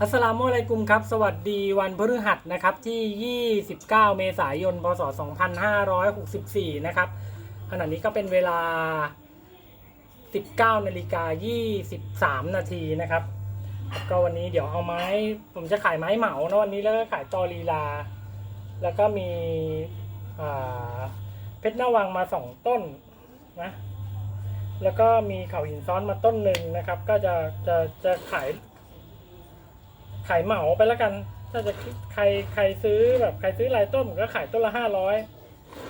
อัสสลามุอะลัยกุมครับ สวัสดีวันพฤหัสนะครับที่ 29 เมษายน พศ 2564 นะครับขณะนี้ก็เป็นเวลา 19 นาฬิกา 23 นาทีนะครับ ก็วันนี้เดี๋ยวเอาไม้ ผมจะขายไม้เหมานะวันนี้แล้วก็ขายตอลีลา แล้วก็มีเพชรหน้าวังมาสองต้นนะแล้วก็มีเขาหินซ้อนมาต้นหนึ่งนะครับ ก็จะจะจะขาย ขายเหมาไปแล้วกัน ถ้าจะใครใครซื้อแบบใครซื้อรายต้นผมก็ขายต้นละห้าร้อย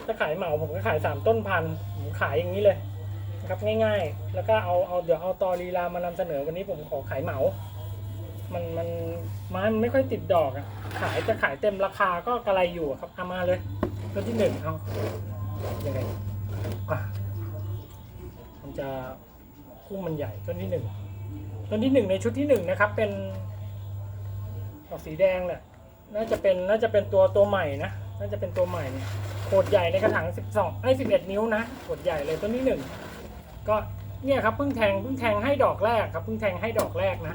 ถ้าขายเหมาผมก็ขายสามต้นพันผมขายอย่างนี้เลยนะครับง่ายๆ แล้วก็เอาเอาเดี๋ยวเอาตอรีลามานำเสนอวันนี้ผมขอขายเหมา มันมันไม้มันไม่ค่อยติดดอกอะขายจะขายเต็มราคาก็กระไรอยู่ครับเอามาเลยต้นที่หนึ่งเอายังไงอะมันจะคู่มันใหญ่ต้นที่หนึ่งต้นที่หนึ่งในชุดที่หนึ่งนะครับเป็น ออกสีแดงแหละน่าจะเป็นน่าจะเป็นตัวตัวใหม่นะน่าจะเป็นตัวใหม่เนี่ยโขดใหญ่ในกระถาง12ไอ้11 นิ้วนะโขดใหญ่เลยต้นที่หนึ่งก็เนี่ยครับเพิ่งแทงเพิ่งแทงให้ดอกแรกครับเพิ่งแทงให้ดอกแรกนะ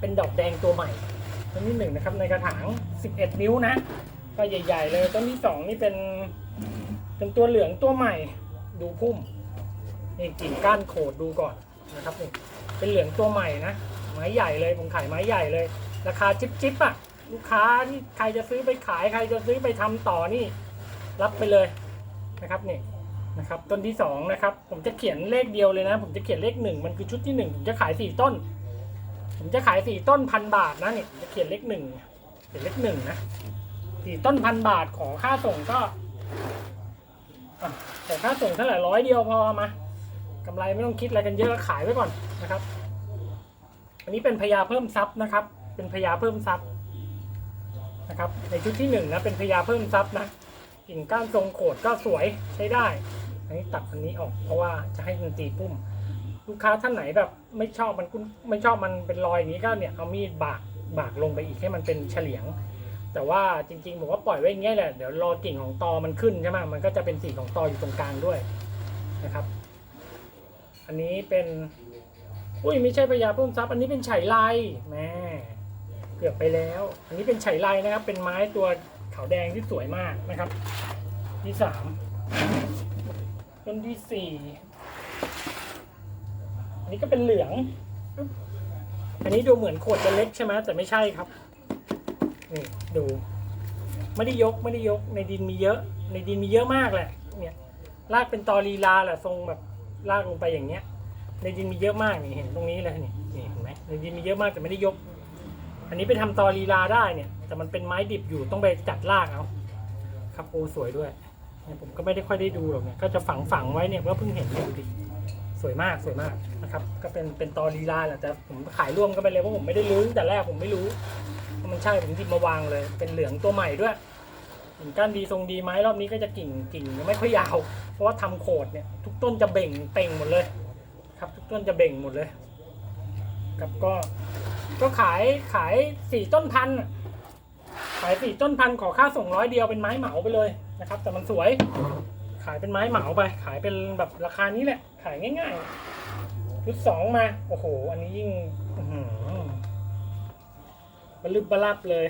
เป็นดอกแดงตัวใหม่ต้นที่หนึ่งนะครับ ในกระถาง 11 นิ้วนะ ก็ใหญ่ ๆ เลยต้นที่สองนี่เป็นเป็นตัวเหลืองตัวใหม่ ดูพุ่มนี่กิ่งก้านโขดดูก่อนนะครับนี่เป็นเหลืองตัวใหม่นะ ไม้ใหญ่เลย ผมขายไม้ใหญ่เลย ราคาจิ๊บจิ๊บอะ ลูกค้าที่ใครจะซื้อไปขายใครจะซื้อไปทำต่อนี่ รับไปเลยนะครับนี่นะครับต้นที่สองนะครับผมจะเขียนเลขเดียวเลยนะ ผมจะเขียนเลขหนึ่งมันคือชุดที่หนึ่งผมจะขายสี่ต้น ผมจะขายสี่ต้นพันบาทนะนี่ผมจะเขียนเลขหนึ่งเขียนเลขหนึ่งนะสี่ต้นพันบาทขอค่าส่งก็อ่ค่าส่งเท่าไหร่ร้อยเดียวพอมากำไรไม่ต้องคิดอะไรกันเยอะขายไว้ก่อนนะครับ อันนี้เป็นพญาเพิ่มทรัพย์นะครับ เป็นพญาเพิ่มทรัพย์นะครับ ในชุดที่หนึ่งนะเป็นพญาเพิ่มทรัพย์นะกิ่งก้านทรงโขดก็สวยใช้ได้ อันนี้ตัดอันนี้ออกเพราะว่าจะให้มันตีปุ้มลูกค้าท่านไหนแบบไม่ชอบมันกุ้นไม่ชอบมันเป็นรอยอย่างนี้ก็เนี่ยเอามีดบากบากลงไปอีกให้มันเป็นเฉลียง แต่ว่าจริงๆผมว่าปล่อยไว้อย่างเงี้ยแหละเดี๋ยวรอกิ่งของตอมันขึ้นใช่ไหมมันก็จะเป็นสีของตออยู่ตรงกลางด้วยนะครับ อันนี้เป็น อุ้ยไม่ใช่พญาเพิ่มทรัพย์อันนี้เป็นไฉไลแม่เกือบไปแล้ว อันนี้เป็นไฉไลนะครับ เป็นไม้ตัวขาวแดงที่สวยมากนะครับ ที่สามต้นที่สี่อันนี้ก็เป็นเหลือง อันนี้ดูเหมือนโขดจะเล็กใช่ไหมแต่ไม่ใช่ครับนี่ดูไม่ได้ยกไม่ได้ยกในดินมีเยอะ ในดินมีเยอะมากแหละเนี่ยลากเป็นตอรีลาแหละทรงแบบลากลงไปอย่างเงี้ย ในดินมีเยอะมากนี่เห็นตรงนี้เลยนี่นี่เห็นไหมในดินมีเยอะมากแต่ไม่ได้ยก อันนี้ไปทำตอลีลาได้เนี่ย แต่มันเป็นไม้ดิบอยู่ต้องไปจัดรากเอาครับโอสวยด้วยเนี่ยผมก็ไม่ได้ค่อยได้ดูหรอกเนี่ยก็จะฝังฝังไว้เนี่ยก็เพิ่งเห็นดูดิสวยมากสวยมากนะครับ ก็เป็นเป็นตอลีลาแหละแต่ผมขายร่วมกันไปเลยเพราะผมไม่ได้รู้แต่แรกผมไม่รู้ว่ามันใช่ผมหยิบมาวางเลย เป็นเหลืองตัวใหม่ด้วยกิ่งก้านดีทรงดีไหมรอบนี้ก็จะกิ่งกิ่งไม่ค่อยยาว เพราะว่าทำโขดเนี่ยทุกต้นจะเบ่งเป่งหมดเลย ครับทุกต้นจะเบ่งหมดเลยครับก็ก็ขายขายสี่ต้นพันขายสี่ต้นพันขอค่าส่งร้อยเดียวเป็นไม้เหมาไปเลยนะครับ แต่มันสวย ขายเป็นไม้เหมาไป ขายเป็นแบบราคานี้แหละ ขายง่ายๆชุดสองมา โอ้โห อันนี้ยิ่งอื้อหือบลึบบลับเลย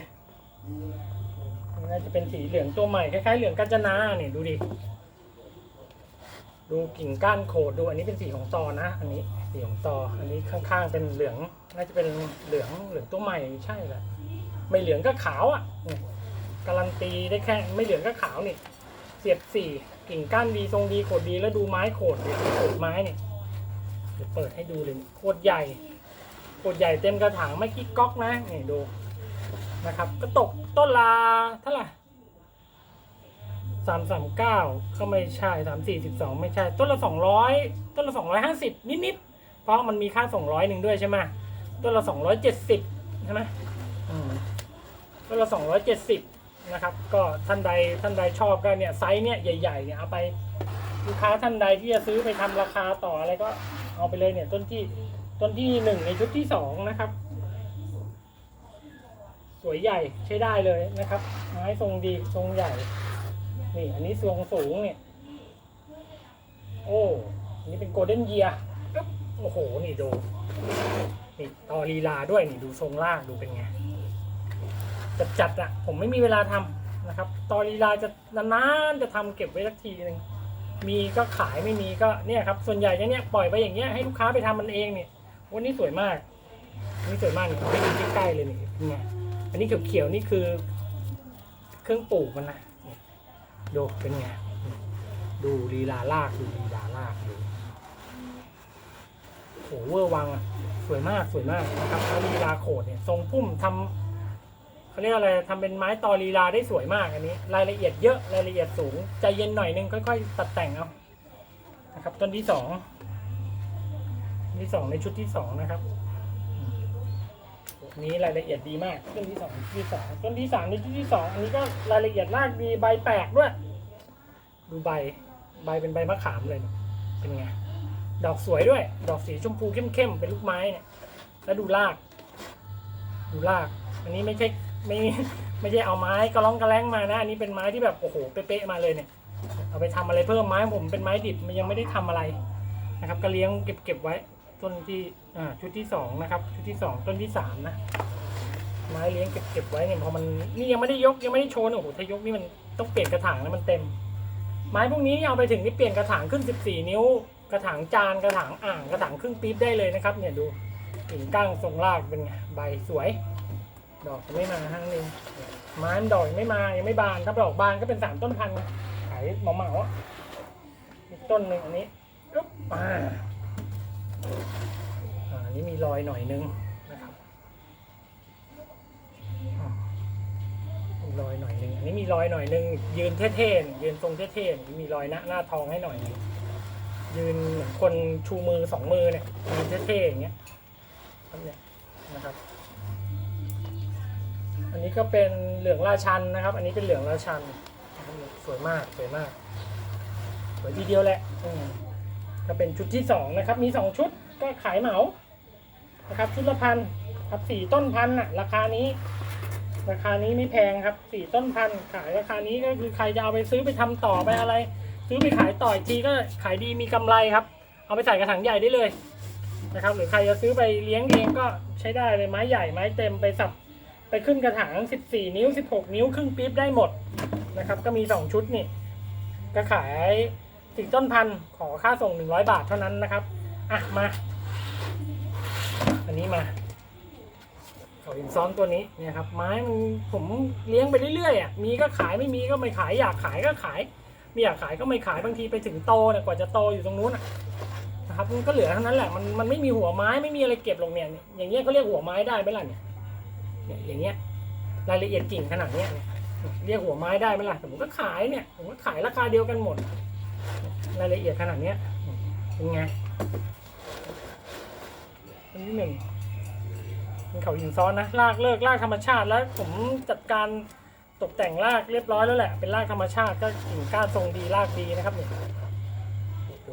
น่าจะเป็นสีเหลืองตัวใหม่คล้ายๆเหลืองกัญจนาเนี่ยดูดิ ดูกิ่งก้านโขดดูอันนี้เป็นสีของตอนะ อันนี้สีของตออันนี้ข้างๆเป็นเหลืองน่าจะเป็นเหลืองเหลืองตัวใหม่ใช่แหละไม่เหลืองก็ขาวอะการันตีได้แค่ไม่เหลืองก็ขาวนี่เสียบสี่กิ่งก้านดีทรงดีโขดดีแล้วดูไม้โขดดิโขดไม้เนี่ยเดี๋ยวเปิดให้ดูเลยโขดใหญ่โขดใหญ่เต็มกระถางไม่กิ๊กก๊อกนะนี่ดูนะครับ ก็ตกต้นละเท่าไหร่ สามสามเก้าก็ไม่ใช่สามสี่สิบสองไม่ใช่ ต้นละสองร้อยต้นละสองร้อยห้าสิบนิดๆเพราะมันมีค่าส่งร้อยหนึ่งด้วยใช่ไหมต้นละสองร้อยเจ็ดสิบใช่ไหมอืมต้นละสองร้อยเจ็ดสิบนะครับ ก็ท่านใดท่านใดชอบก็เนี่ยไซส์เนี่ยใหญ่ๆเนี่ยเอาไปลูกค้าท่านใดที่จะซื้อไปทำราคาต่ออะไรก็เอาไปเลยเนี่ยต้นที่ต้นที่หนึ่งในชุดที่สองนะครับ สวยใหญ่ใช้ได้เลยนะครับ ไม้ทรงดีทรงใหญ่ นี่ อันนี้ทรงสูงเนี่ยโอ้อันนี้เป็นโกลเด้นเยียโอ้โห นี่ดู นี่ต่อลีลาด้วย นี่ดูทรงลากดูเป็นไง จัดจัดอะผมไม่มีเวลาทำนะครับต่อลีลาจะนานๆจะทำเก็บไว้สักทีหนึ่งมีก็ขายไม่มีก็เนี่ยครับ ส่วนใหญ่จะเนี่ยปล่อยไปอย่างเงี้ยให้ลูกค้าไปทำมันเองเนี่ยวันนี้สวยมากนี่สวยมากนี่ไปดูใกล้ๆเลยนี่เป็นไงอันนี้เขียวๆนี่คือ เครื่องปลูกมันนะ เนี่ยดูเป็นไง ดูลีลาลากดูลีลาลากดูโหเวอร์วังอะสวยมากสวยมากนะครับแล้วลีลาโขดเนี่ยทรงพุ่มทำเขาเรียกอะไรทำเป็นไม้ตอลีลาได้สวยมากอันนี้ รายละเอียดเยอะรายละเอียดสูงใจเย็นหน่อยนึงค่อยๆตัดแต่งเอานะครับต้นที่สองที่สองในชุดที่สองนะครับ นี้รายละเอียดดีมากต้นที่สองต้นที่สองต้นที่สามในชุดที่สองอันนี้ก็รายละเอียดมากมีใบแปลกด้วย ดูใบใบเป็นใบมะขามเลยเป็นไงดอกสวยด้วย ดอกสีชมพูเข้มๆเป็นลูกไม้เนี่ย แล้วดูราก ดูราก อันนี้ไม่ใช่ไม่ไม่ใช่เอาไม้กระล้องกระแล้งมานะ อันนี้เป็นไม้ที่แบบโอ้โหเป๊ะๆมาเลยเนี่ย เอาไปทำอะไรเพิ่มไม้ผมเป็นไม้ดิบมันยังไม่ได้ทำอะไรนะครับ ก็เลี้ยงเก็บเก็บไว้ ต้นที่อ่าชุดที่สองนะครับ ชุดที่สองต้นที่สามนะ ไม้เลี้ยงเก็บเก็บไว้เนี่ยพอมันนี่ยังไม่ได้ยกยังไม่ได้โชว์เนี่ยโอ้โหถ้ายกนี่มันต้องเปลี่ยนกระถางแล้วมันเต็ม ไม้พวกนี้เอาไปถึงนี่เปลี่ยนกระถางขึ้น14นิ้ว กระถางจานกระถางอ่างกระถางครึ่งปี๊บได้เลยนะครับ เนี่ยดูกิ่งก้างทรงรากเป็นไงใบสวย ดอกไม่มาห้างนึงไม้มันดอกไม่มายังไม่บานถ้าดอกบานก็เป็นสามต้นพันขายเหมาเหมาอะอีต้นหนึ่งอันนี้อุ๊บอ่า อันนี้มีรอยหน่อยนึงนะครับอ่ามีรอยหน่อยนึงอันนี้มีรอยหน่อยนึงยืนเท่ๆยืนทรงเท่ๆมีรอยหน้าหน้าทองให้หน่อยนึงยืนเหมือนคนชูมือสองมือเนี่ยยืนเท่ๆอย่างเงี้ยครับเนี่ยนะครับ อันนี้ก็เป็นเหลืองราชันนะครับ อันนี้เป็นเหลืองราชันสวยมากสวยมากสวยทีเดียวแหละอืม ก็เป็นชุดที่สองนะครับ มีสองชุดก็ขายเหมานะครับ ชุดละพันครับสี่ต้นพันน่ะ ราคานี้ ราคานี้ไม่แพงครับสี่ต้นพันขายราคานี้ก็คือใครจะเอาไปซื้อไปทำต่อไปอะไร ซื้อไปขายต่ออีกทีก็ขายดีมีกำไรครับ เอาไปใส่กระถางใหญ่ได้เลยนะครับ หรือใครจะซื้อไปเลี้ยงเองก็ใช้ได้เลยไม้ใหญ่ไม้เต็มไปสับไปขึ้นกระถาง 14 นิ้ว 16 นิ้วครึ่งปี๊บได้หมดนะครับ ก็มี 2 ชุดนี่ ก็ขาย สี่ต้นพันขอค่าส่ง100บาทเท่านั้นนะครับ อะมา อันนี้มาเขาหินซ้อนตัวนี้เนี่ยครับ ไม้มันผมเลี้ยงไปเรื่อยๆอะมีก็ขายไม่มีก็ไม่ขายอยากขายก็ขายไม่อยากขายก็ไม่ขายบางทีไปถึงโตเนี่ยกว่าจะโตอยู่ตรงนู้นนะครับมันก็เหลือเท่านั้นแหละมันมันไม่มีหัวไม้ไม่มีอะไรเก็บลงเนี่ยอย่างเงี้ยเขาเรียกหัวไม้ได้ไหมล่ะเนี่ยเนี่ยอย่างเงี้ยรายละเอียดกิ่งขนาดเนี้ยเนี่ยเรียกหัวไม้ได้ไหมล่ะแต่ผมก็ขายเนี่ยผมก็ขายราคาเดียวกันหมด รายละเอียดขนาดเนี้ยเป็นไงอันที่หนึ่งเป็นเขาหินซ้อนนะลากเลิกลากธรรมชาติแล้ว ผมจัดการตกแต่งรากเรียบร้อยแล้วแหละ เป็นรากธรรมชาติก็กิ่งก้านทรงดีรากดีนะครับนี่ดู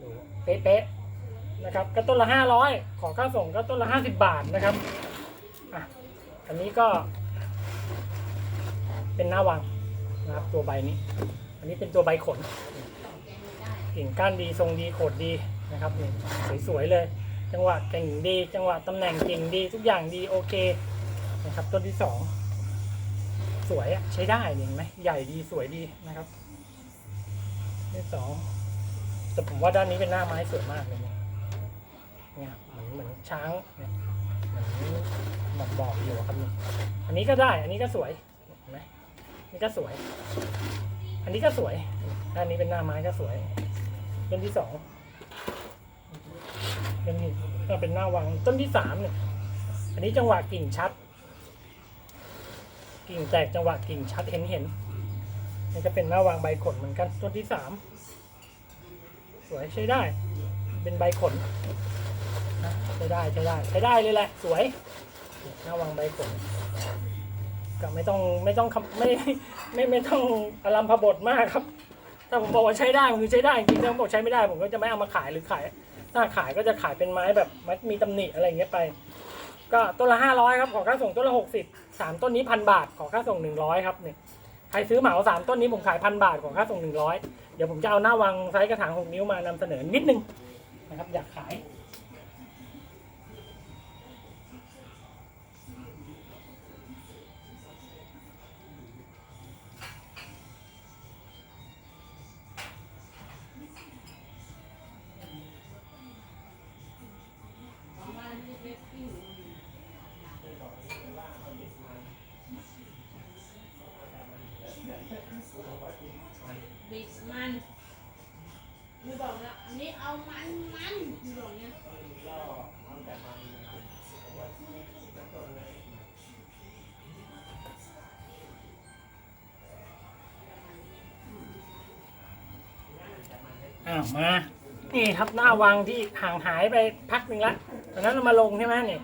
ดูเป๊ะๆนะครับ ก็ต้นละห้าร้อยขอค่าส่งก็ต้นละห้าสิบบาทนะครับอะอันนี้ก็เป็นหน้าวังนะครับตัวใบนี้ อันนี้เป็นตัวใบขนกิ่งก้านดีทรงดีโขดดีนะครับนี่สวยๆเลย จังหวะกิ่งดี จังหวะตำแหน่งกิ่งดี ทุกอย่างดีโอเคนะครับต้นที่สองสวยอะใช้ได้เนี่ยเห็นไหมใหญ่ดีสวยดีนะครับที่สองแต่ผมว่าด้านนี้เป็นหน้าไม้สวยมากเลยเนี่ยเนี่ยเหมือนเหมือนช้างเนี่ยเหมือนหมอกบอกอยู่อะครับนี่อันนี้ก็ได้ อันนี้ก็สวยเห็นไหมนี่ก็สวย อันนี้ก็สวย ด้านนี้เป็นหน้าไม้ก็สวยต้นที่สองเต้นนี้ก็เป็นหน้าวัง ต้นที่สามเนี่ย อันนี้จังหวะกิ่งชัด กิ่งแตกจังหวะกิ่งชัดเห็นเห็นนี่ก็เป็นหน้าวางใบขนเหมือนกัน ต้นที่สามสวยใช้ได้ เป็นใบขนนะใช้ได้ใช้ได้ใช้ได้เลยแหละ สวยหน้าวางใบขน ก็ไม่ต้องไม่ต้องคำไม่ไม่ไม่ต้องอลัมพบทมากครับ ถ้าผมบอกว่าใช้ได้มันคือใช้ได้จริงๆถ้าผมบอกใช้ไม่ได้ผมก็จะไม่เอามาขายหรือขาย ถ้าขายก็จะขายเป็นไม้แบบไม้มีตำหนิอะไรอย่างเงี้ยไป ก็ต้นละห้าร้อยครับขอค่าส่งต้นละหกสิบสามต้นนี้พันบาทขอค่าส่งหนึ่งร้อยครับเนี่ยใครซื้อเหมาสามต้นนี้ผมขายพันบาทขอค่าส่งหนึ่งร้อยเดี๋ยวผมจะเอาหน้าวังไซส์กระถางหกนิ้วมานำเสนอนิดนึงนะครับอยากขาย อ้าวมา นี่ครับหน้าวังที่ห่างหายไปพักหนึ่งละตอนนั้นเรามาลงใช่ไหมนี่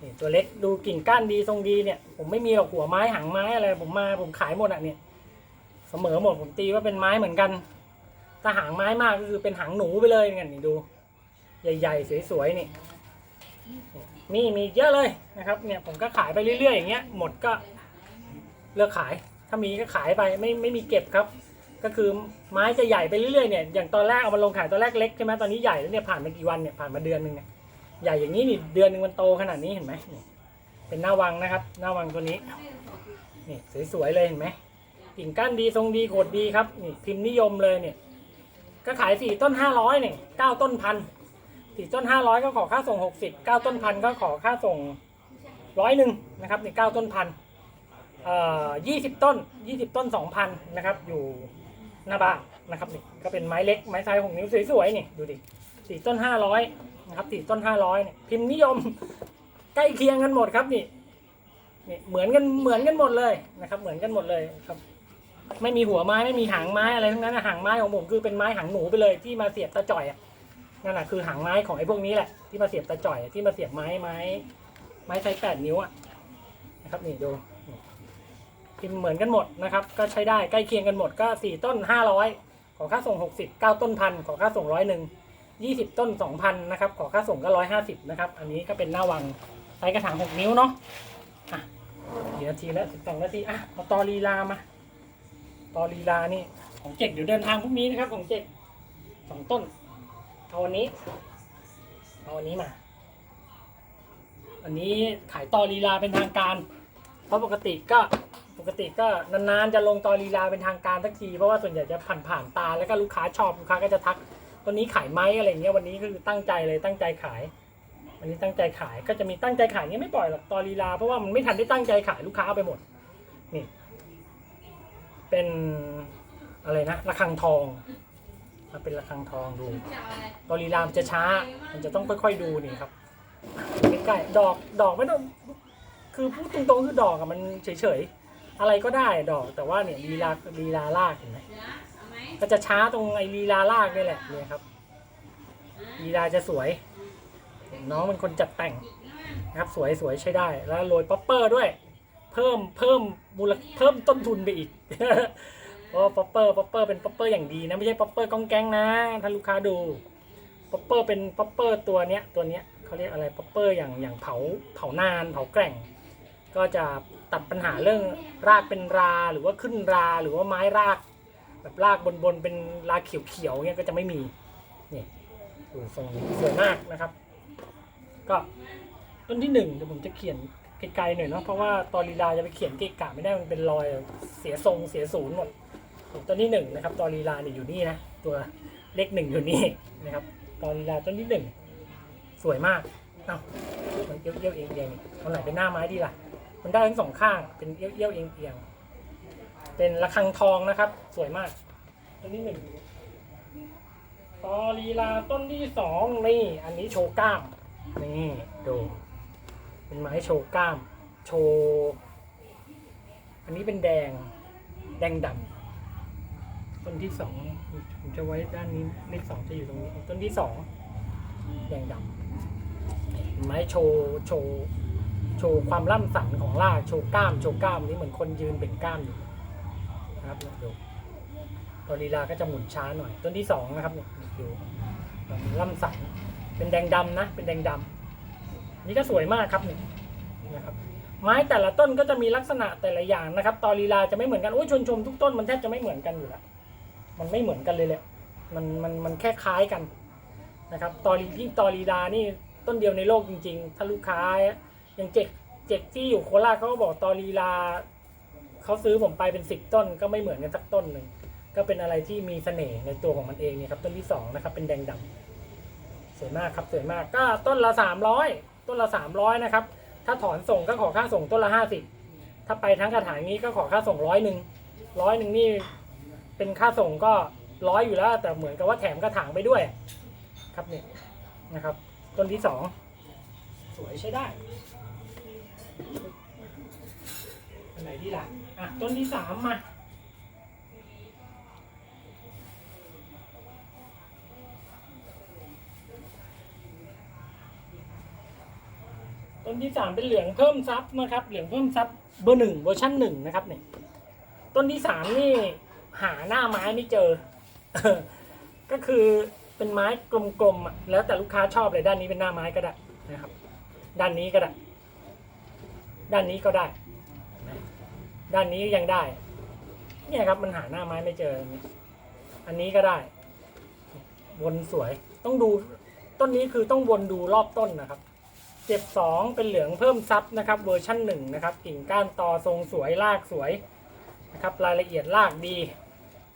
นี่ตัวเล็กดูกิ่งก้านดีทรงดีเนี่ย ผมไม่มีหรอกหัวไม้หางไม้อะไร ผมมาผมขายหมดอะเนี่ย เสมอหมดผมตีว่าเป็นไม้เหมือนกัน ถ้าหางไม้มากก็คือเป็นหางหนูไปเลยเนี่ยนี่ดู ใหญ่ๆสวยๆนี่นี่มีเยอะเลยนะครับ เนี่ยผมก็ขายไปเรื่อยๆอย่างเงี้ยหมดก็เลิกขาย ถ้ามีก็ขายไปไม่ไม่มีเก็บครับ ก็คือไม้จะใหญ่ไปเรื่อยๆเนี่ยอย่างตอนแรกเอามาลงขายตอนแรกเล็กใช่ไหมตอนนี้ใหญ่แล้วเนี่ยผ่านมากี่วันเนี่ยผ่านมาเดือนหนึ่งเนี่ยใหญ่อย่างนี้นี่เดือนหนึ่งมันโตขนาดนี้เห็นไหมเป็นหน้าวังนะครับ หน้าวังตัวนี้นี่สวยๆเลยเห็นไหมกิ่งก้านดีทรงดีโขดดีครับนี่พิมพ์นิยมเลยเนี่ยก็ขายสี่ต้นห้าร้อยเนี่ยเก้าต้นพันสี่ต้นห้าร้อยก็ขอค่าส่งหกสิบเก้าต้นพันก็ขอค่าส่งร้อยหนึ่งนะครับนี่เก้าต้นพันเอ่อยี่สิบต้นยี่สิบต้นสองพันนะครับอยู่ หน้าบ้านนะครับนี่ก็เป็นไม้เล็กไม้ไซส์หกนิ้วสวยๆนี่ดูดิสี่ต้นห้าร้อยนะครับสี่ต้นห้าร้อยเนี่ยพิมพ์นิยมใกล้เคียงกันหมดครับนี่นี่เหมือนกันเหมือนกันหมดเลยนะครับ เหมือนกันหมดเลยครับ ไม่มีหัวไม้ไม่มีหางไม้อะไรทั้งนั้นนะหางไม้ของผมคือเป็นไม้หางหนูไปเลยที่มาเสียบตะจ่อยอะนั่นแหะคือหางไม้ของไอ้พวกนี้แหละที่มาเสียบตะจ่อยที่มาเสียบไม้ไม้ไม้ไซส์แปดนิ้วอะนะครับนี่ดู พิมพ์เหมือนกันหมดนะครับ ก็ใช้ได้ใกล้เคียงกันหมดก็สี่ต้นห้าร้อยขอค่าส่งหกสิบเก้าต้นพันขอค่าส่งร้อยหนึ่งยี่สิบต้นสองพันนะครับขอค่าส่งก็ร้อยห้าสิบนะครับอันนี้ก็เป็นหน้าวังไซส์กระถางหกนิ้วเนาะอะกี่นาทีแล้วสิบสองนาทีอะเอาตอลีลามาตอลีลานี่ของเจกเดี๋ยวเดินทางพรุ่งนี้นะครับของเจกสองต้นเอาวันนี้เอาวันนี้มา อันนี้ขายตอลีลาเป็นทางการ เพราะปกติก็ ปกติก็นานๆจะลงตอลีลาเป็นทางการสักที เพราะว่าส่วนใหญ่จะผ่านผ่านๆตา แล้วก็ลูกค้าชอบลูกค้าก็จะทักตัวนี้ขายไหมอะไรเงี้ยวันนี้คือตั้งใจเลยตั้งใจขายวันนี้ตั้งใจขายก็จะมีตั้งใจขายเงี้ยไม่ปล่อยหรอกตอลีลาเพราะว่ามันไม่ทันได้ตั้งใจขายลูกค้าเอาไปหมดนี่เป็นอะไรนะระฆังทองมันเป็นระฆังทองดูตอรีลามจะช้า มันจะต้องค่อยๆดูนี่ครับใกล้ๆดอกดอกไม่ต้องคือพูดตรงๆคือดอกอะมันเฉยๆ อะไรก็ได้ดอก แต่ว่าเนี่ยลีลาลีลาลากเห็นไหมก็จะช้าตรงไอ้ลีลาลากนี่แหละเนี่ยครับลีลาจะสวย น้องเป็นคนจัดแต่งนะครับสวยสวยใช้ได้ แล้วโรยป๊อปเปอร์ด้วย เพิ่มเพิ่มมูลเพิ่มต้นทุนไปอีกเพราะป๊อปเปอร์ป๊อปเปอร์เป็นป๊อปเปอร์อย่างดีนะไม่ใช่ป๊อปเปอร์กองแกงนะถ้าลูกค้าดูป๊อปเปอร์เป็นป๊อปเปอร์ตัวเนี้ยตัวเนี้ยเขาเรียกอะไรป๊อปเปอร์อย่างอย่างเผาเผานานเผาแกร่ง ก็จะ ตัดปัญหาเรื่องรากเป็นราหรือว่าขึ้นราหรือว่าไม้ราก แบบรากบนบนๆเป็นราเขียวๆเงี้ยก็จะไม่มีนี่ดูทรงสวยมากนะครับ ก็ต้นที่หนึ่งเดี๋ยวผมจะเขียนไกลๆหน่อยเนาะเพราะว่าตอนลีลาจะไปเขียนเกะกะไม่ได้มันเป็นรอยเสียทรงเสียศูนย์หมดต้นที่หนึ่งนะครับตอนลีลาเนี่ยอยู่นี่นะตัวเลขหนึ่งอยู่นี่นะครับตอนลีลาต้นที่หนึ่งสวยมากเอ้ามันเยวเอี้ยวๆเองเองๆเอาไหนเป็นหน้าไม้ดีล่ะ มันได้ทั้งสองข้างเป็นเอี้ยวเอี้ยวเองเอียงเป็นระฆังทองนะครับ สวยมากต้นที่หนึ่งตอลีลาต้นที่สองนี่ อันนี้โชว์กล้าม นี่ดูเป็นไม้โชว์กล้าม โชว์อันนี้เป็นแดงแดงดำต้นที่สองผมจะไว้ด้านนี้เลขสองจะอยู่ตรงนี้ ต้นที่สองแดงดำไม้โชว์โชว์ โชว์ความล่ำสันของรากโชว์กล้ามโชว์กล้ามนี่เหมือนคนยืนเป็นกล้ามอยู่นะครับดูตัวลีลาก็จะหมุนช้าหน่อยต้นที่สองนะครับเนี่ยดูล่ำสันเป็นแดงดำนะ เป็นแดงดำนี่ก็สวยมากครับนี่นะครับไม้แต่ละต้นก็จะมีลักษณะแต่ละอย่างนะครับ ตอลีลาจะไม่เหมือนกันโอ้ยชนชมทุกต้นมันแทบจะไม่เหมือนกันอยู่แล้วมันไม่เหมือนกันเลยแหละมันมันมันแค่คล้ายกันนะครับตอลียิ่งตอลีลานี่ต้นเดียวในโลกจริง ๆ ถ้าลูกค้า อย่างเจ็กเจ็กที่อยู่โคราชเขาก็บอกตอลีลาเขาซื้อผมไปเป็นสิบต้น ก็ไม่เหมือนกันสักต้นหนึ่งก็เป็นอะไรที่มีเสน่ห์ในตัวของมันเองเนี่ยครับ ต้นที่สองนะครับ เป็นแดงดำสวยมากครับสวยมากก็ต้นละสามร้อยต้นละสามร้อยนะครับ ถ้าถอนส่งก็ขอค่าส่งต้นละห้าสิบถ้าไปทั้งกระถางนี้ก็ขอค่าส่งร้อยหนึ่งร้อยหนึ่งนี่เป็นค่าส่งก็ร้อยอยู่แล้ว แต่เหมือนกับว่าแถมกระถางไปด้วย ครับเนี่ยนะครับ ต้นที่สองสวยใช้ได้ อันไหนดีล่ะอะต้นที่สามมาต้นที่สามเป็นเหลืองเพิ่มซับนะครับ เหลืองเพิ่มซับเบอร์หนึ่งเวอร์ชันหนึ่งนะครับเนี่ยต้นที่สามนี่หาหน้าไม้ไม่เจอ ก็คือเป็นไม้กลมๆอะแล้วแต่ลูกค้าชอบเลยด้านนี้เป็นหน้าไม้ก็ได้นะครับ ด้านนี้ก็ได้ ด้านนี้ก็ได้ ด้านนี้ยังได้ เนี่ยครับมันหาหน้าไม้ไม่เจอ อันนี้ก็ได้ วนสวย ต้องดู ต้นนี้คือต้องวนดูรอบต้นนะครับ เจ็บสองเป็นเหลืองเพิ่มซับนะครับ เวอร์ชั่นหนึ่งนะครับ กิ่งก้านตอทรงสวยรากสวยนะครับ รายละเอียดรากดี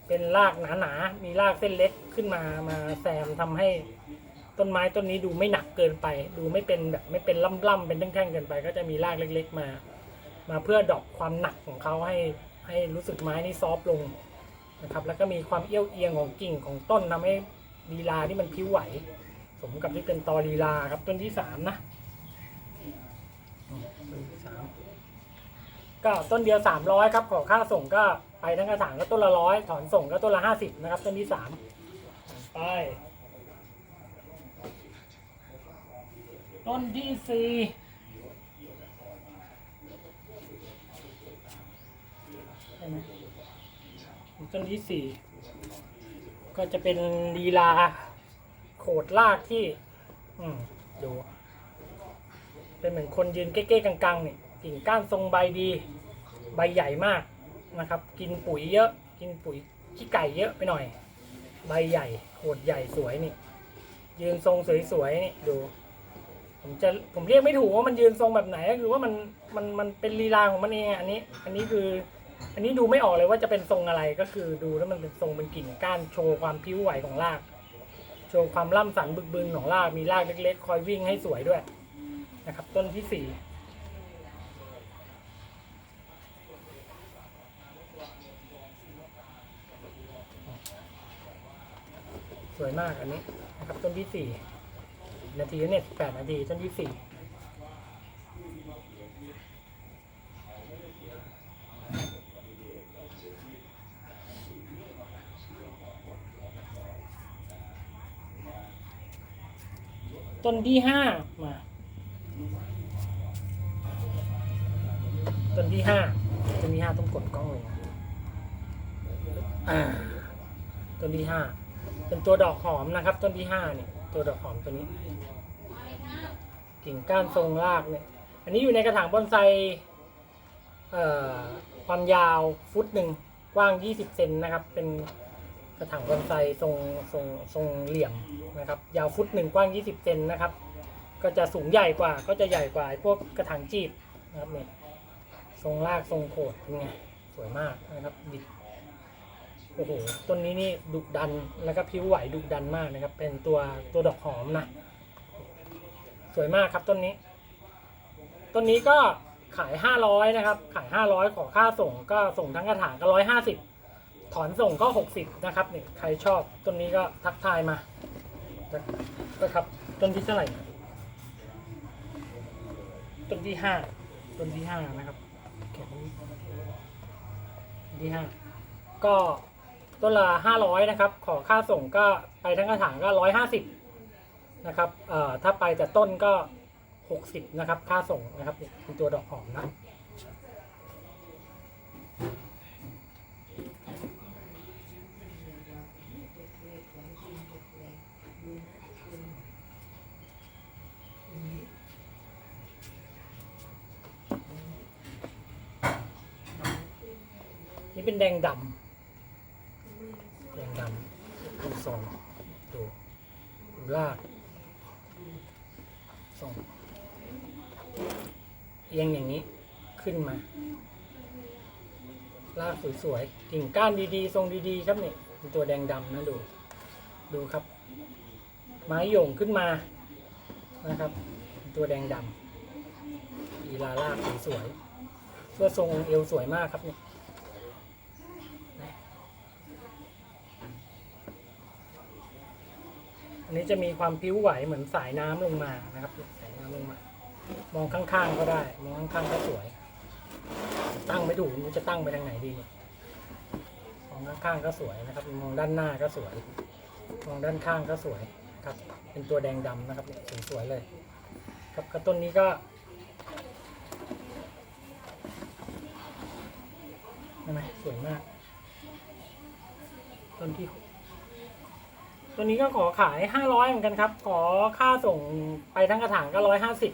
เป็นรากหนาๆ มีรากเส้นเล็กขึ้นมา มาแซมทำให้ ต้นไม้ต้นนี้ดูไม่หนักเกินไป ดูไม่เป็นแบบไม่เป็นล่ำๆเป็นแท่งๆเกินไป ก็จะมีรากเล็ก ๆ มา มาเพื่อดอปความหนักของเขาให้ให้รู้สึกไม้นี่ซอฟต์ลงนะครับแล้วก็มีความเอี้ยวเอียงของกิ่งของต้นทำให้ลีลาที่มันพิ้วไหว สมกับที่เป็นตอลีลาครับต้นที่สามนะต้นที่สามก็ต้นเดียวสามร้อยครับขอค่าส่งก็ไปทั้งกระถางก็ต้นละร้อยถอนส่งก็ต้นละห้าสิบนะครับ ต้นที่สามไป ต้นที่สี่ใช่ไหมต้นที่สี่ก็จะเป็นลีลา โขดลากที่ อืมดูเป็นเหมือนคนยืนเก้ๆกังๆเนี่ยกิ่งก้านทรงใบดี ใบใหญ่มากนะครับ กินปุ๋ยเยอะ กินปุ๋ยขี้ไก่เยอะไปหน่อย ใบใหญ่โขดใหญ่สวยนี่ ยืนทรงสวยๆนี่ดู ผมจะผมเรียกไม่ถูกว่ามันยืนทรงแบบไหนก็คือว่ามันมันมันเป็นลีลาของมันเองอันนี้ อันนี้คือ อันนี้ดูไม่ออกเลยว่าจะเป็นทรงอะไรก็คือดูแล้วมันเป็นทรงเป็นกิ่งก้านโชว์ความพิ้วไหวของราก โชว์ความล่ำสันบึกบึนของรากมีรากเล็กๆ คอยวิ่งให้สวยด้วยนะครับ ต้นที่สี่สวยมากอันนี้นะครับต้นที่สี่ นาทีเนี่ยแปดนาทีต้นที่สี่ต้นที่ห้ามาต้นที่ห้าต้นที่ห้าต้องกดกล้องเลงอ่าต้นที่ห้าเป็นตัวดอกหอมนะครับ ต้นที่ห้าเนี่ย ตัวดอกหอมตัวนี้ กิ่งก้านทรงรากเนี่ย อันนี้อยู่ในกระถางบอนไซความยาวฟุตหนึ่งกว้าง 20 เซนนะครับ เป็นกระถางบอนไซทรงทรงทรงเหลี่ยมนะครับ ยาวฟุตหนึ่งกว้าง 20 เซนนะครับ ก็จะสูงใหญ่กว่า ก็จะใหญ่กว่าไอ้พวกกระถางจีบนะครับเนี่ยทรงรากทรงโขดเป็นไงสวยมากนะครับบิด โอ้โหต้นนี้นี่ดุดันแล้วก็ผิวไหวดุดันมากนะครับ เป็นตัวตัวดอกหอมนะ สวยมากครับต้นนี้ ต้นนี้ก็ขายห้าร้อยนะครับ ขายห้าร้อยขอค่าส่งก็ส่งทั้งกระถางก็ร้อยห้าสิบถอนส่งก็หกสิบนะครับเนี่ยใครชอบต้นนี้ก็ทักทายมานะครับต้นที่เท่าไหร่ต้นที่ห้าต้นที่ห้านะครับเก็บไว้ต้นที่ห้าก็ ต้นละห้าร้อยนะครับ ขอค่าส่งก็ไปทั้งกระถางก็ร้อยห้าสิบนะครับเอ่อถ้าไปแต่ต้นก็หกสิบนะครับ ค่าส่งนะครับเนี่ยเป็นตัวดอกหอมนะนี่เป็นแดงดำ แดงดำดูทรงดู ดูรากทรงเอียงอย่างนี้ขึ้นมารากสวยๆกิ่งก้านดีๆ ทรงดีๆ ครับเนี่ยเป็นตัวแดงดำนะดู ดูครับ ไม้โยงขึ้นมานะครับ ตัวแดงดำลีลารากสวยๆเสื้อทรงเอวสวยมากครับเนี่ อันนี้จะมีความพิ้วไหวเหมือนสายน้ำลงมานะครับสายน้ำลงมา มองข้างๆก็ได้ มองข้างๆก็สวย ตั้งไม่ถูกมันจะตั้งไปทางไหนดีเนี่ยมองข้างๆก็สวยนะครับ มองด้านหน้าก็สวย มองด้านข้างก็สวยครับ เป็นตัวแดงดำนะครับเนี่ยสวยๆเลย ครับกระต้นนี้ก็เห็นไหมสวยมากต้นที่ ตัวนี้ก็ขอขายห้าร้อยเหมือนกันครับ ขอค่าส่งไปทั้งกระถางก็ร้อยห้าสิบ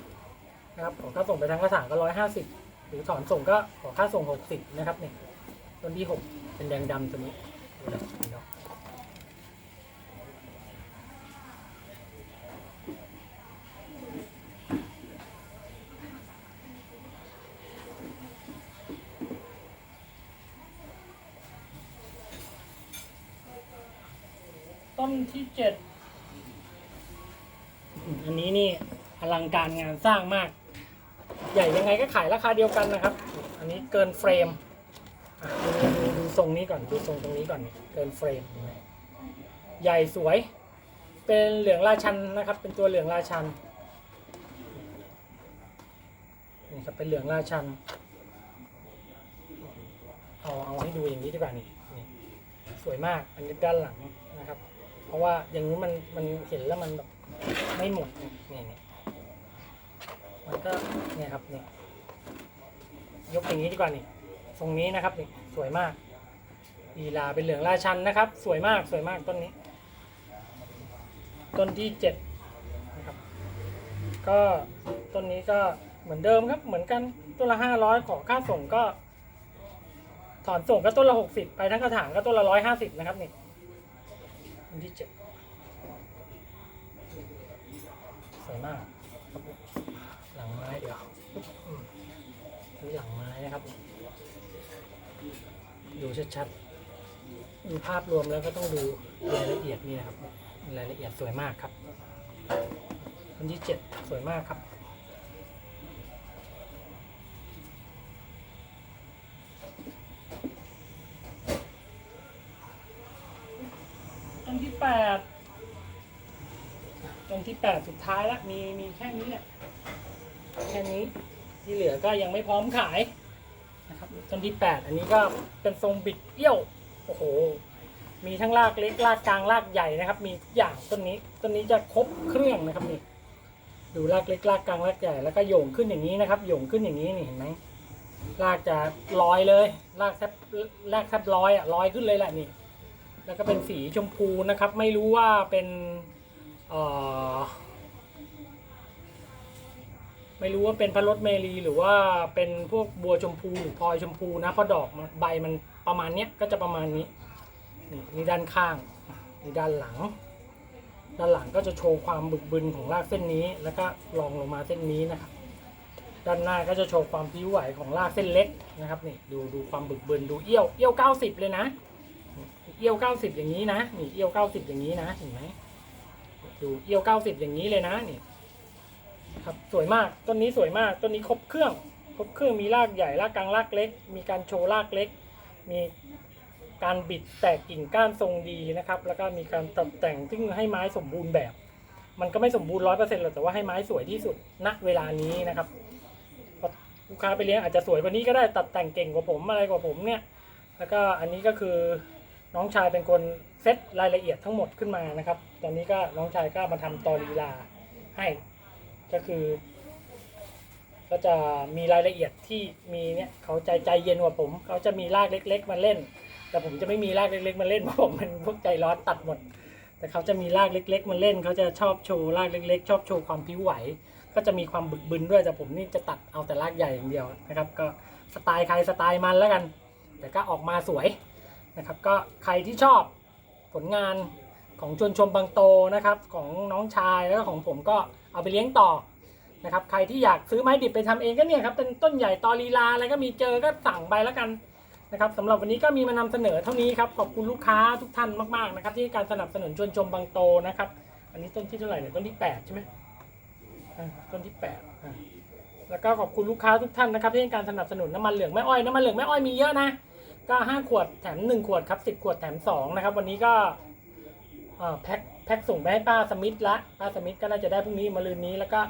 นะครับ ขอค่าส่งไปทั้งกระถางก็ร้อยห้าสิบหรือถอนส่งก็ขอค่าส่งหกสิบนะครับเนี่ยต้นที่หกเป็นแดงดำตัวนี้ดูดอกดูดอก ต้นที่เจ็ดอันนี้นี่อลังการงานสร้างมาก ใหญ่ยังไงก็ขายราคาเดียวกันนะครับ อันนี้เกินเฟรมดูดูดูทรงนี้ก่อนดูทรงตรงนี้ก่อนเกินเฟรม ใหญ่สวย เป็นเหลืองราชันนะครับ เป็นตัวเหลืองราชันนี่ครับเป็นเหลืองราชันเอาเอาให้ดูอย่างนี้ดีกว่านี่สวยมาก อันนี้ด้านหลัง เพราะว่าอย่างนี้มันมันเห็นแล้วมันแบบไม่หมดนี่นี่นี่มันก็เนี่ยครับนี่ยกอย่างนี้ดีกว่านี่ทรงนี้นะครับนี่สวยมากลีลาเป็นเหลืองราชันนะครับ สวยมากสวยมากต้นนี้ ต้นที่เจ็ดนะครับ ก็ต้นนี้ก็เหมือนเดิมครับ เหมือนกันต้นละห้าร้อยขอค่าส่งก็ ถอนส่งก็ต้นละหกสิบไปทั้งกระถางก็ต้นละร้อยห้าสิบนะครับนี่ นที่เจ็ดสวยมากครับหลังไม้เดี๋ยวดูหลังไม้นะครับ ดูชัดๆ ดูภาพรวมแล้วก็ต้องดูรายละเอียดนี่นะครับ รายละเอียดสวยมากครับอันที่เจ็ดสวยมากครับ ที่แปดต้นที่แปดสุดท้ายละมีมีแค่นี้แหละแค่นี้ที่เหลือก็ยังไม่พร้อมขายนะครับต้นที่แปดอันนี้ก็เป็นทรงบิดเอี้ยวโอ้โหมีทั้งรากเล็กรากกลางรากใหญ่นะครับ มีทุกอย่างต้นนี้ต้นนี้จะครบเครื่องนะครับนี่ดูรากเล็กรากกลางรากใหญ่แล้วก็โยงขึ้นอย่างนี้นะครับโยงขึ้นอย่างนี้นี่เห็นไหมรากจะลอยเลยรากแทบรากแทบลอยอะลอยขึ้นเลยแหละนี่ แล้วก็เป็นสีชมพูนะครับ ไม่รู้ว่าเป็นเออไม่รู้ว่าเป็นพระรถเมลีหรือว่าเป็นพวกบัวชมพูหรือพลอยชมพูนะเพราะดอกใบมันประมาณเนี้ยก็จะประมาณนี้นี่นี่ด้านข้างนี่ด้านหลัง ด้านหลังก็จะโชว์ความบึกบึนของรากเส้นนี้ แล้วก็รองลงมาเส้นนี้นะครับด้านหน้าก็จะโชว์ความพิ้วไหวของรากเส้นเล็กนะครับนี่ดูดูความบึกบึนดูเอี้ยวเอี้ยวเก้าสิบเลยนะ เอี้ยวเก้าสิบอย่างนี้นะนี่เอี้ยวเก้าสิบอย่างนี้นะเห็นไหมดูเอี้ยวเก้าสิบอย่างนี้เลยนะนี่ครับสวยมากต้นนี้สวยมากต้นนี้ครบเครื่อง ครบเครื่องมีรากใหญ่รากกลางรากเล็ก มีการโชว์รากเล็ก มีการบิดแตกกิ่งก้านทรงดีนะครับ แล้วก็มีการตกแต่งซึ่งให้ไม้สมบูรณ์แบบ มันก็ไม่สมบูรณ์ร้อยเปอร์เซ็นต์หรอกแต่ว่าให้ไม้สวยที่สุดณเวลานี้นะครับลูกค้าไปเลี้ยงอาจจะสวยกว่านี้ก็ได้ตัดแต่งเก่งกว่าผมอะไรกว่าผมเนี่ย แล้วก็อันนี้ก็คือ น้องชายเป็นคนเซตรายละเอียดทั้งหมดขึ้นมานะครับ ตอนนี้ก็น้องชายก็มาทำตอลีลาให้ก็คือ ก็จะมีรายละเอียดที่มีเนี่ยเขาใจใจเย็นกว่าผม เขาจะมีรากเล็ก ๆ มาเล่น แต่ผมจะไม่มีรากเล็ก ๆ มาเล่นเพราะผมเป็นพวกใจร้อนตัดหมด แต่เขาจะมีรากเล็ก ๆ มาเล่น เขาจะชอบโชว์รากเล็ก ๆ ชอบโชว์ความพิ้วไหว ก็จะมีความบึกบึนด้วยแต่ผมนี่จะตัดเอาแต่รากใหญ่อย่างเดียวนะครับ ก็สไตล์ใครสไตล์มันแล้วกัน แต่ก็ออกมาสวย นะครับก็ใครที่ชอบผลงานของชวนชมบางโตนะครับของน้องชายแล้วก็ของผมก็เอาไปเลี้ยงต่อนะครับใครที่อยากซื้อไม้ดิบไปทำเองก็เนี่ยครับเป็นต้นใหญ่ตอลีลาอะไรก็มีเจอก็สั่งไปแล้วกันนะครับสำหรับวันนี้ก็มีมานำเสนอเท่านี้ครับขอบคุณลูกค้าทุกท่านมากๆนะครับที่ให้การสนับสนุนชวนชมบางโตนะครับอันนี้ต้นที่เท่าไหร่เนี่ยต้นที่แปดใช่ไหมต้นที่แปดอ่าแล้วก็ขอบคุณลูกค้าทุกท่านนะครับที่ให้การสนับสนุนน้ำมันเหลืองแม่อ้อยน้ำมันเหลืองแม่อ้อยมีเยอะนะ ก็5ขวดแถม1ขวดครับ10ขวดแถม2นะครับ วันนี้ก็แพ็คแพ็คส่งไปให้ป้าสมิธละป้าสมิธก็น่าจะได้พรุ่งนี้มาลืนนี้แล้วก็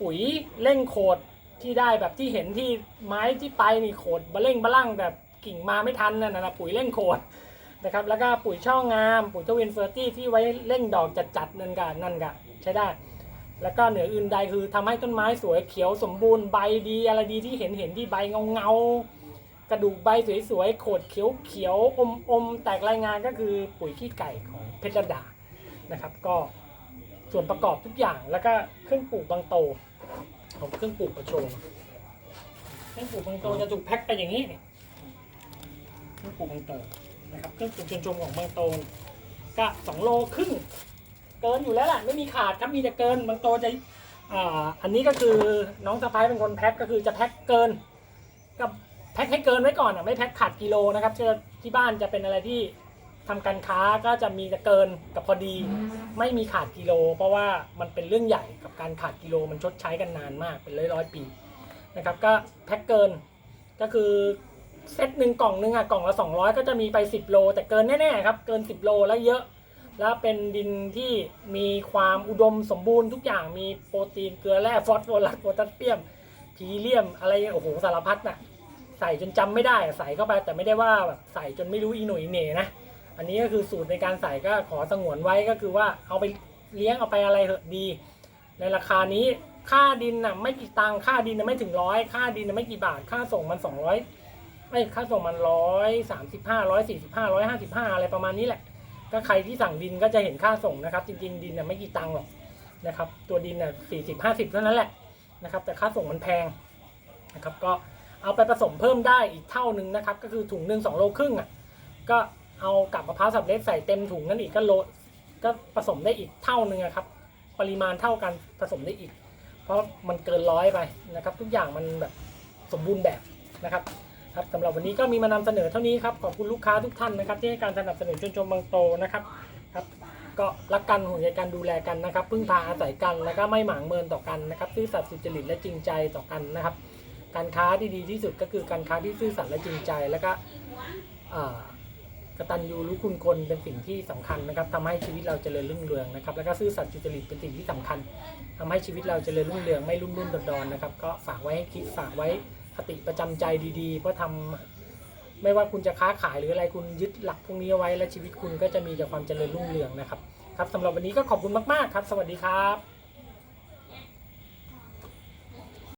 ปุ๋ยเร่งโขดที่ได้แบบที่เห็นที่ไม้ที่ไปนี่โขดบะเร่งบะลั่งแบบกิ่งมาไม่ทันนั่นนะปุ๋ยเร่งโขดนะครับแล้วก็ปุ๋ยช่องงามปุ๋ยทวินเฟอร์ตี้ที่ไว้เร่งดอกจัดๆนั่นกันนั่นกันใช้ได้ แล้วก็เหนืออื่นใดคือทำให้ต้นไม้สวยเขียวสมบูรณ์ใบดีอะไรดีที่เห็นเห็นที่ใบเงาเงา กระดูกใบสวยๆ โขดเขียวเขียวอมอมๆแตกรายงานก็คือปุ๋ยขี้ไก่ของเพชรดานะครับก็ส่วนประกอบทุกอย่างแล้วก็เครื่องปลูกบางโตของเครื่องปลูกประโชงเครื่องปลูกบางโตจะถูกแพ็คไปอย่างนี้เครื่องปลูกบางโตนะครับเครื่องปลูกชนชมของบางโตก็สองโลครึ่งเกินอยู่แล้วแหละไม่มีขาดครับมีแต่เกินบางโตจะอ่าอันนี้ก็คือน้องสะพ้ายเป็นคนแพ็คก็คือจะแพ็คเกินกับ แพ็คให้เกินไว้ก่อนอะไม่แพ็คขาดกิโลนะครับที่ที่บ้านจะเป็นอะไรที่ทำการค้าก็จะมีแต่เกินกับพอดี ไม่มีขาดกิโล เพราะว่ามันเป็นเรื่องใหญ่กับการขาดกิโลมันชดใช้กันนานมากเป็นร้อยร้อยๆปีนะครับก็แพ็คเกินก็คือเซตหนึ่งกล่องหนึ่งอะกล่องละ 200 ก็จะมีไป 10 โล แต่เกินแน่ๆครับ เกิน 10 โลแล้วเยอะ แล้วเป็นดินที่มีความอุดมสมบูรณ์ทุกอย่างมีโปรตีนเกลือแร่ฟอสฟอรัสโพแทสเซียมพีเลียมอะไรโอ้โหสารพัดน่ะ ใส่จนจำไม่ได้ใส่เข้าไปแต่ไม่ได้ว่าแบบใส่จนไม่รู้อีหนุ่ยเหน่นะอันนี้ก็คือสูตรในการใส่ก็ขอสงวนไว้ก็คือว่าเอาไปเลี้ยงเอาไปอะไรเหอะดี ในราคานี้ค่าดินน่ะไม่กี่ตังค่าดินน่ะไม่ถึงร้อยค่าดินน่ะไม่กี่บาทค่าส่งมันสองร้อยไม่ค่าส่งมันร้อยสามสิบห้าร้อยสี่สิบห้าร้อยห้าสิบห้าอะไรประมาณนี้แหละก็ใครที่สั่งดินก็จะเห็นค่าส่งนะครับ จริงๆดินน่ะไม่กี่ตังค์หรอกนะครับ ตัวดินน่ะสี่สิบห้าสิบเท่านั้นแหละนะครับ แต่ค่าส่งมันแพงนะครับก็ เอาไปผสมเพิ่มได้อีกเท่านึงนะครับ ก็คือถุงหนึ่งสองโลครึ่งอะก็เอากับมะพร้าวสับเล็กใส่เต็มถุงนั่นอีกก็โลก็ผสมได้อีกเท่านึงอะครับ ปริมาณเท่ากันผสมได้อีก เพราะมันเกินร้อยไปนะครับ ทุกอย่างมันแบบสมบูรณ์แบบนะครับครับสำหรับวันนี้ก็มีมานำเสนอเท่านี้ครับขอบคุณลูกค้าทุกท่านนะครับ ที่ให้การสนับสนุนชนชมบางโตนะครับครับ ก็รักกันห่วงใยกันดูแลกันนะครับ พึ่งพาอาศัยกันแล้วก็ไม่หมางเมินต่อกันนะครับซื่อสัตย์สุจริตและจริงใจต่อกันนะครับ การค้าที่ดีที่สุดก็คือการค้าที่ซื่อสัตย์และจริงใจ แล้วก็เอ่อกตัญญูรู้คุณคนเป็นสิ่งที่สำคัญนะครับทำให้ชีวิตเราเจริญรุ่งเรืองนะครับ แล้วก็ซื่อสัตย์สุจริตเป็นสิ่งที่สำคัญทำให้ชีวิตเราเจริญรุ่งเรืองไม่รุ่มรุ่มดอนดอนนะครับ ก็ฝากไว้ให้คิดฝากไว้คติประจำใจดีๆ เพราะทำไม่ว่าคุณจะค้าขายหรืออะไรคุณยึดหลักพวกนี้เอาไว้ และชีวิตคุณก็จะมีแต่ความเจริญรุ่งเรืองนะครับ ครับสำหรับวันนี้ก็ขอบคุณมากๆครับ สวัสดีครับ